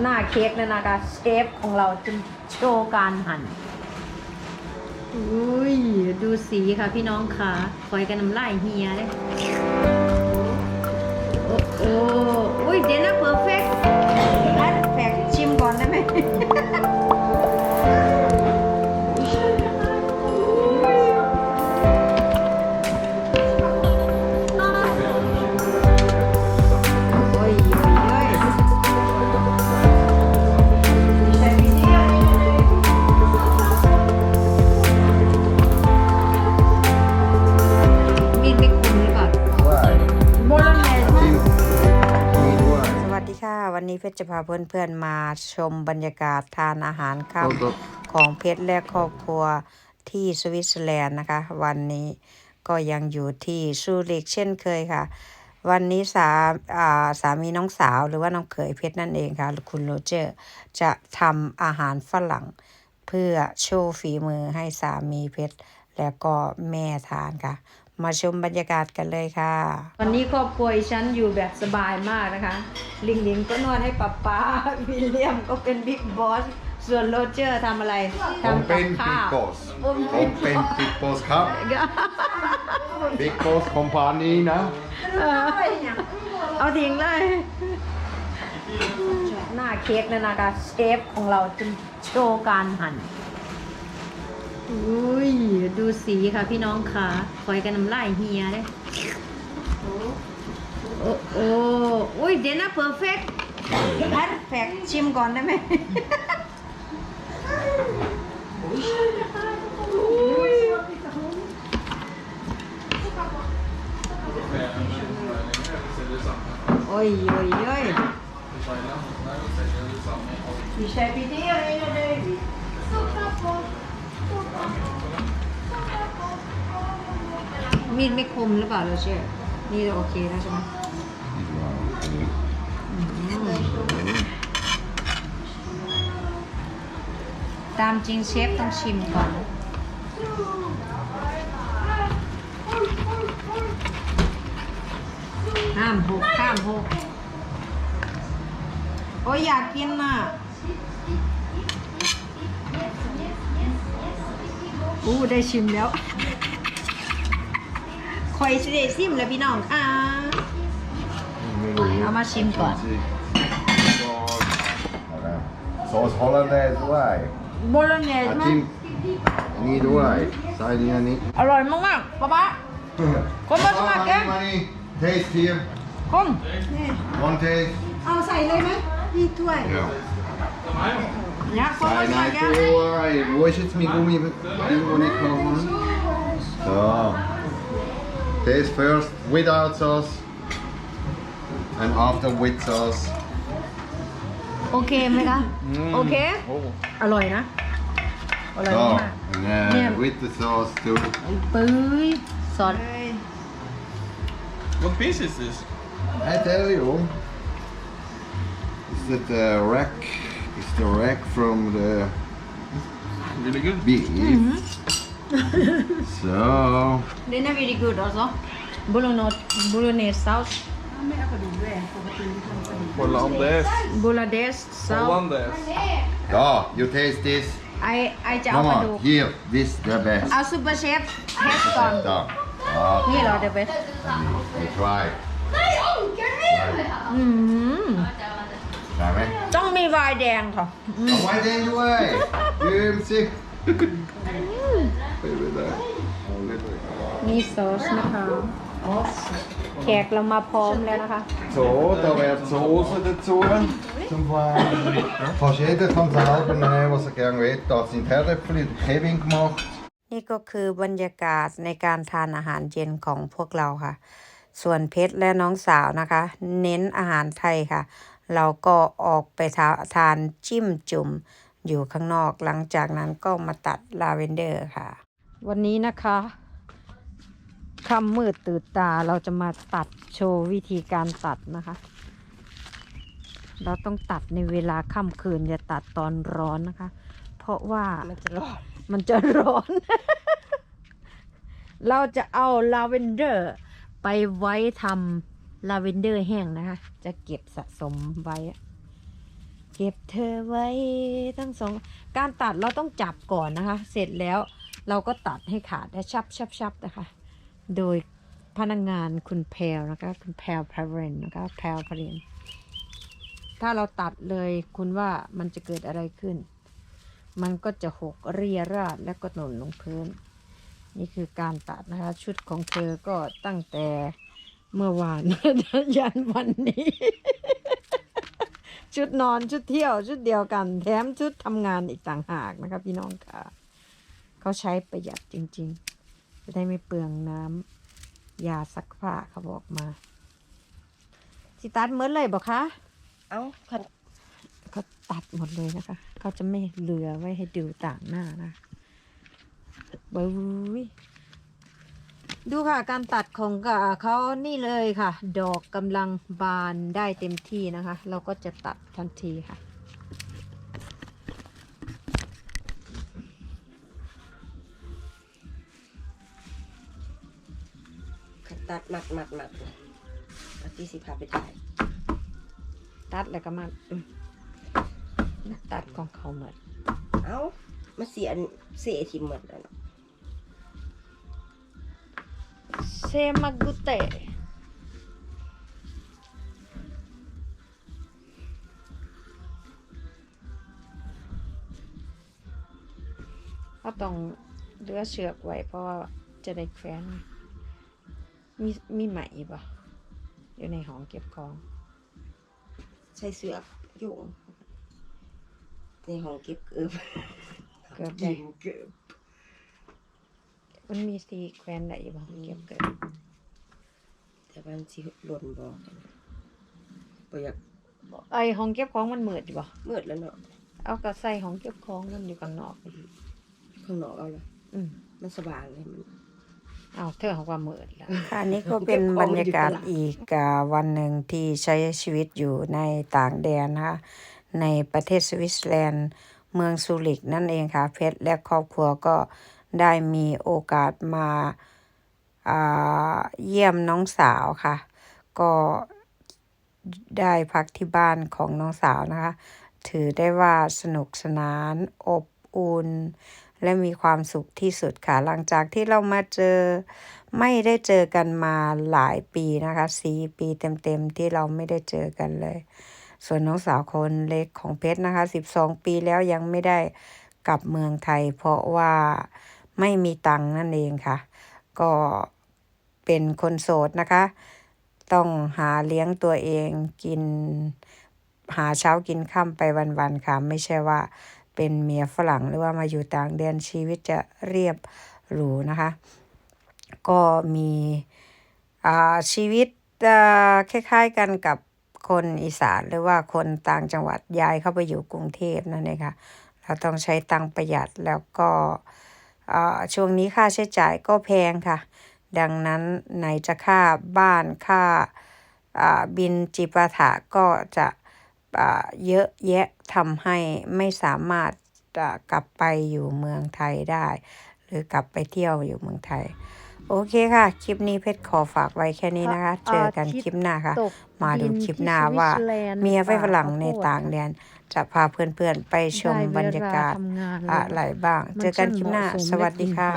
หน้าเค้กเนยนะคะเชฟของเราจะโชว์การหั่นอุ้ยดูสีค่ะพี่น้องค่ะคอยกันน้ำลายเฮียเลย โอ้โอ้อุ้ยเดน่าเพอร์เฟกต์อันแฟกชิมก่อนได้ไหม เพชรจะพาเพื่อนๆมาชมบรรยากาศทานอาหารค่ำของเพชรและครอบครัวที่สวิตเซอร์แลนด์นะคะ วันนี้ก็ยังอยู่ที่ซูริกเช่นเคยค่ะ วันนี้สาอ่าสามีน้องสาวหรือว่าน้องเขยเพชรนั่นเองค่ะ คุณโรเจอร์จะทำอาหารฝรั่ง เพื่อโชว์ฝีมือให้สามีเพชรแล้วก็แม่ทานค่ะ มาชมบรรยากาศกันเลยค่ะ วันนี้ครอบครัวดิฉันอยู่แบบสบายมากนะคะ ลิงลิงก็นวดให้ป๊าป๊าวิลเลียมก็เป็นบิ๊กบอสส่วนโรเจอร์ทำอะไรผมเป็ทำกับนข้าบิ๊กว บอสผมผมเป็นบิ๊กบอสครับบิ๊กบอสคอมพานีนะ เออเอาทิ้งเลย หน้าเค้กเนยนะคะเชฟของเราจะโชว์การหั่น อุ้ยดูสีค่ะพี่น้องค่ะคอยกันน้ำลายเฮียเลยโอ้โอ้อุ้ยเดน่าเพอร์เฟกต์อันแฟกชิมก่อนได้ไหมโอ้ยโอ้ยโอ้ยมีใช้พิธีอะไรนะเดวิด มีดไม่คมหรือเปล่าเราเชื่อนี่เราโอเคแล้วใช่ไหมตามจริงเชฟต้องชิมก่อนห้ามหกห้ามหกโอ้ยอยากกินน่ะ อู้ได้ชิมแล้วคอยสิได้ซิมแล้วพี่น้องค่ะไม่รู้เอามาชิมก่อนซอสฮอลแลนด์ด้วยโบโลเนสอะมั้จิ้มอันนี้ด้วยใส่นี่อันนี้อร่อยมากๆป๊าป๊า คนมาสมัครแกมานี่ taste here คม one taste เอาใส่เลยไหมพี่ถ้วย ja เนี่ยคน ใส่ มาส ใน มัครแก ตัวwo ist jetzt mein Gummi Bingo nicht gekommen so taste first without sauce and after with sauce โอเคไหมคะ โอเค อร่อยนะ อร่อย so มาก and then Yeah. with the sauce too ปื้ยซอส What piece is this? I tell you, is that the rack? direct from the really good beef. Mm -hmm. so they're not really good also. Bolognese, bolognese sauce. Hollandaise. Bolognese sauce. Hollandaise. Oh, you taste this? I I just Come on, here, this the best. Our super chef has gone. Done. Okay. Here are the best. Oh, you try. Mm -hmm. ต้องมีไวน์แดงค่ะ Kom maar in way. Gym sig. มีซอสนะคะแขกเรามาพร้อมแล้วนะคะ So, da wird Soße dazu. Zum Fleisch. Fast jeder kann selber nehmen, was er gerne will. Da sind Herdäpfel, der Kevin gemacht. นี่ก็คือบรรยากาศในการทานอาหารเย็นของพวกเราค่ะ ส่วนเพชรและน้องสาวนะคะ เน้นอาหารไทยค่ะ เราก็ออกไปทาทานจิ้มจุ่มอยู่ข้างนอกหลังจากนั้นก็มาตัดลาเวนเดอร์ค่ะ วันนี้นะคะค่ำมืดตื่นตาเราจะมาตัดโชว์วิธีการตัดนะคะ เราต้องตัดในเวลาค่ำคืนอย่าตัดตอนร้อนนะคะ เพราะว่ามันจะร้อนมันจะร้อน เราจะเอาลาเวนเดอร์ไปไว้ทำ ลาเวนเดอร์แห้งนะคะ จะเก็บสะสมไว้ เก็บเธอไว้ทั้งสอง การตัดเราต้องจับก่อนนะคะ เสร็จแล้วเราก็ตัดให้ขาดและชับชับชับนะคะ โดยพนักงานคุณแพลวนะคะ คุณแพลวพาเรนนะคะ แพลวพาเรนถ้าเราตัดเลยคุณว่ามันจะเกิดอะไรขึ้น มันก็จะหกเรียราดและก็หล่นลงพื้น นี่คือการตัดนะคะ ชุดของเธอก็ตั้งแต่ เมื่อวาน ยันวันนี้ ชุดนอนชุดเที่ยวชุดเดียวกัน แถมชุดทำงานอีกต่างหากนะคะพี่น้องค่ะ เขาใช้ประหยัดจริง ๆ จะได้ไม่เปลืองน้ำยาซักผ้าเขาบอกมาสิตัดเหมือนเลยบอกคะ เอ้าคันเขาตัดหมดเลยนะคะ เขาจะไม่เหลือไว้ให้ดูต่างหน้านะบุ้ย ดูค่ะการตัดของกะเขานี่เลยค่ะ ดอกกำลังบานได้เต็มที่นะคะ เราก็จะตัดทันทีค่ะคันตัดหมักหมักหมักเลยเอาที่สิพาไปถ่ายตัดแล้วก็มาอืมตัดของเขาหมดเอ้ามาเสียอันเสียทีหมดแล้วเนาะ เซมากุเตะเขาต้องเลือเชือกไว้เพราะว่าจะได้แขวนมีมีไหมปะอยู่ในห้องเก็บของใส่เสือกโยงในห้องเก็บเกือบเกือบกิได้นเกือบ มันมีสีแขวนไหนบ้างเก็บเกิดแต่มันสิหล่นบอกบ่อยากไอห้องเก็บของมันมืดอยู่ปะมืดแล้วเนาะเอากระใส่ห้องเก็บของมันอยู่ข้างนอกข้างนอกเอาเลยอืมมันสว่างเลยมันเอาเธอของความมืดแล้วค่ะนี่ก็เป็นบรรยากาศอีกอ่าวันหนึ่งที่ใช้ชีวิตอยู่ในต่างแดนนะคะในประเทศสวิตเซอร์แลนด์ เมืองซูริกนั่นเองค่ะเพชรและครอบครัวก็ ได้มีโอกาสมาอ่าเยี่ยมน้องสาวค่ะ ก็ได้พักที่บ้านของน้องสาวนะคะ ถือได้ว่าสนุกสนานอบอุ่นและมีความสุขที่สุดค่ะ หลังจากที่เรามาเจอไม่ได้เจอกันมาหลายปีนะคะสี่ปีเต็มๆที่เราไม่ได้เจอกันเลย ส่วนน้องสาวคนเล็กของเพชรนะคะสิบสองปีแล้วยังไม่ได้กลับเมืองไทย เพราะว่า ไม่มีตังนั่นเองค่ะ ก็เป็นคนโสดนะคะ ต้องหาเลี้ยงตัวเองกิน หาเช้ากินค่ำไปวันๆค่ะ ไม่ใช่ว่าเป็นเมียฝรั่งหรือว่ามาอยู่ต่างแดนชีวิตจะเรียบหรูนะคะ ก็มีอ่าชีวิตอ่าคล้ายๆกันกับคนอีสานหรือว่าคนต่างจังหวัดย้ายเข้าไปอยู่กรุงเทพนั่นเองค่ะ เราต้องใช้ตังประหยัดแล้วก็ ช่วงนี้ค่าใช้จ่ายก็แพงค่ะ ดังนั้นไหนจะค่าบ้านค่าบินจิปาถะก็จะเยอะแยะทำให้ไม่สามารถกลับไปอยู่เมืองไทยได้ หรือกลับไปเที่ยวอยู่เมืองไทย โอเคค่ะ คลิปนี้เพชรขอฝากไว้แค่นี้นะคะ เจอกันคลิปหน้าค่ะตกมาดูดินคลิปที่หน้าสวิตว่าเซอร์แลนด์เมียไฟฝรั่งป่ในข้วโพดต่างแดน จะพาเพื่อนๆไปชมได้เวลาบรรยากาศทำงานแล้วอะไรบ้างมันเจอกันคลิปหน้าช่างเหมาะสมสวัสดีและคุ้มค่ะ